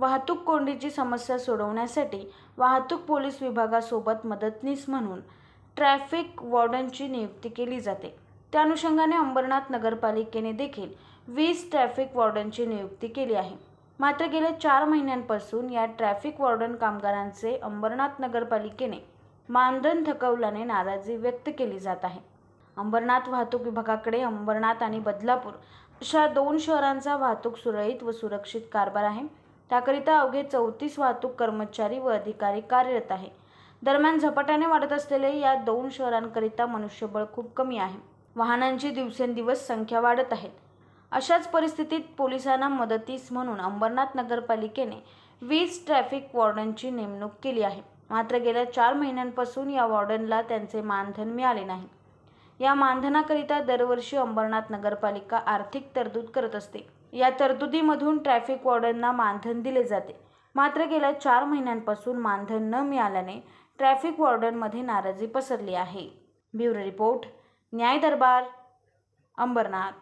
वाहतूक कोंडीची समस्या सोडवण्यासाठी वाहतूक पोलीस विभागासोबत मदतनीस म्हणून ट्रॅफिक वॉर्डनची नियुक्ती केली जाते. त्या अनुषंगाने अंबरनाथ नगरपालिकेने देखील वीस ट्रॅफिक वॉर्डनची नियुक्ती केली आहे. मात्र गेल्या चार महिन्यांपासून या ट्रॅफिक वॉर्डन कामगारांचे अंबरनाथ नगरपालिकेने मानधन थकवल्याने नाराजी व्यक्त केली जात आहे. अंबरनाथ वाहतूक विभागाकडे अंबरनाथ आणि बदलापूर अशा दोन शहरांचा वाहतूक सुरळीत व सुरक्षित कारभार आहे. त्याकरिता अवघे चौतीस वाहतूक कर्मचारी व अधिकारी कार्यरत आहे. दरम्यान झपाट्याने वाढत असलेले या दोन शहरांकरिता मनुष्यबळ खूप कमी आहे. वाहनांची दिवसेंदिवस संख्या वाढत आहेत अशाच परिस्थितीत पोलिसांना मदतीस म्हणून अंबरनाथ नगरपालिकेने वीस ट्रॅफिक वॉर्डनची नेमणूक केली आहे. मात्र गेल्या चार महिन्यांपासून या वॉर्डनला त्यांचे मानधन मिळाले नाही. या मानधनाकरिता दरवर्षी अंबरनाथ नगरपालिका आर्थिक तरतूद करत असते. या तरतुदीमधून ट्रॅफिक वॉर्डनना मानधन दिले जाते. मात्र गेल्या चार महिन्यांपासून मानधन न मिळाल्याने ट्रॅफिक वॉर्डनमध्ये नाराजी पसरली आहे. ब्युरो रिपोर्ट न्याय दरबार अंबरनाथ.